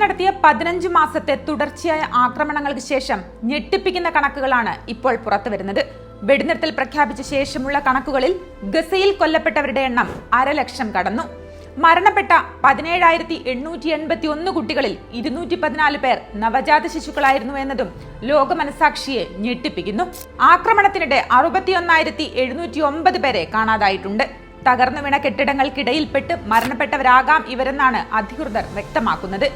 നടത്തിയ പതിനഞ്ച് മാസത്തെ തുടർച്ചയായ ആക്രമണങ്ങൾക്ക് ശേഷം ഞെട്ടിപ്പിക്കുന്ന കണക്കുകളാണ് ഇപ്പോൾ പുറത്തുവരുന്നത്. വെടിനിർത്തൽ പ്രഖ്യാപിച്ച ശേഷമുള്ള കണക്കുകളിൽ ഗസയിൽ കൊല്ലപ്പെട്ടവരുടെ എണ്ണം അരലക്ഷം കടന്നു. മരണപ്പെട്ട പതിനേഴായിരത്തി എണ്ണൂറ്റി എൺപത്തി ഒന്ന് കുട്ടികളിൽ ഇരുന്നൂറ്റി പതിനാല് പേർ നവജാത ശിശുക്കളായിരുന്നു എന്നതും ലോക മനസാക്ഷിയെ ഞെട്ടിപ്പിക്കുന്നു. ആക്രമണത്തിനിടെ അറുപത്തിയൊന്നായിരത്തി എഴുന്നൂറ്റി ഒമ്പത് പേരെ കാണാതായിട്ടുണ്ട്. തകർന്നു വീണ കെട്ടിടങ്ങൾക്കിടയിൽപ്പെട്ട് മരണപ്പെട്ടവരാകാം ഇവരെന്നാണ് അധികൃതർ വ്യക്തമാക്കുന്നത്.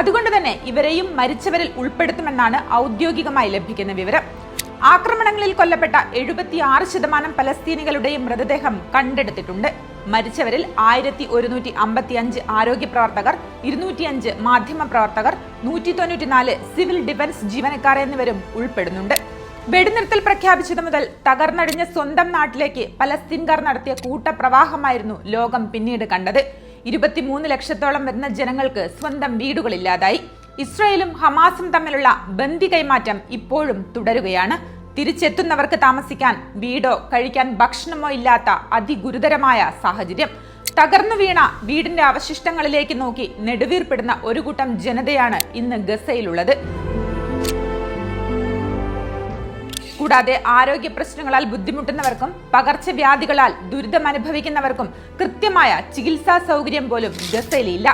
അതുകൊണ്ട് തന്നെ ഇവരെയും മരിച്ചവരിൽ ഉൾപ്പെടുത്തുമെന്നാണ് ഔദ്യോഗികമായി ലഭിക്കുന്ന വിവരം. ആക്രമണങ്ങളിൽ കൊല്ലപ്പെട്ട എഴുപത്തിയാറ് ശതമാനം പലസ്തീനികളുടെയും മൃതദേഹം കണ്ടെടുത്തിട്ടുണ്ട്. മരിച്ചവരിൽ ആയിരത്തി ഒരുന്നൂറ്റി അമ്പത്തി അഞ്ച് ആരോഗ്യ പ്രവർത്തകർ ഇരുന്നൂറ്റിയഞ്ച് മാധ്യമ പ്രവർത്തകർ നൂറ്റി തൊണ്ണൂറ്റിനാല് സിവിൽ ഡിഫൻസ് ജീവനക്കാർ എന്നിവരും ഉൾപ്പെടുന്നുണ്ട്. വെടിനിർത്തൽ പ്രഖ്യാപിച്ചത് മുതൽ തകർന്നടിഞ്ഞ സ്വന്തം നാട്ടിലേക്ക് പലസ്തീൻകാർ നടത്തിയ കൂട്ടപ്രവാഹമായിരുന്നു ലോകം പിന്നീട് കണ്ടത്. ഇരുപത്തിമൂന്ന് ലക്ഷത്തോളം വരുന്ന ജനങ്ങൾക്ക് സ്വന്തം വീടുകളില്ലാതായി. ഇസ്രായേലും ഹമാസും തമ്മിലുള്ള ബന്ദി കൈമാറ്റം ഇപ്പോഴും തുടരുകയാണ്. തിരിച്ചെത്തുന്നവർക്ക് താമസിക്കാൻ വീടോ കഴിക്കാൻ ഭക്ഷണമോ ഇല്ലാത്ത അതിഗുരുതരമായ സാഹചര്യം. തകർന്നു വീണ വീടിന്റെ അവശിഷ്ടങ്ങളിലേക്ക് നോക്കി നെടുവീർപ്പെടുന്ന ഒരു കൂട്ടം ജനതയാണ് ഇന്ന് ഗസയിലുള്ളത്. കൂടാതെ ആരോഗ്യ പ്രശ്നങ്ങളാൽ ബുദ്ധിമുട്ടുന്നവർക്കും പകർച്ചവ്യാധികളാൽ ദുരിതം അനുഭവിക്കുന്നവർക്കും കൃത്യമായ ചികിത്സാ സൗകര്യം പോലും ഗസയിലില്ല.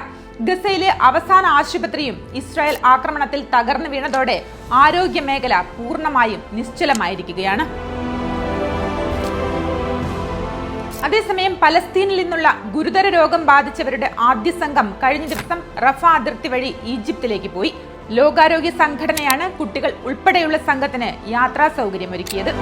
ഗസയിലെ അവസാന ആശുപത്രിയും ഇസ്രായേൽ ആക്രമണത്തിൽ തകർന്നു വീണതോടെ ആരോഗ്യ മേഖല പൂർണമായും നിശ്ചലമായിരിക്കുകയാണ്. അതേസമയം പലസ്തീനിൽ നിന്നുള്ള ഗുരുതര രോഗം ബാധിച്ചവരുടെ ആദ്യ സംഘം കഴിഞ്ഞ ദിവസം റഫ അതിർത്തി വഴി ഈജിപ്തിലേക്ക് പോയി. ലോകാരോഗ്യ സംഘടനയാണ് കുട്ടികൾ ഉൾപ്പെടെയുള്ള സംഘത്തിന് യാത്രാ സൗകര്യമൊരുക്കിയത്.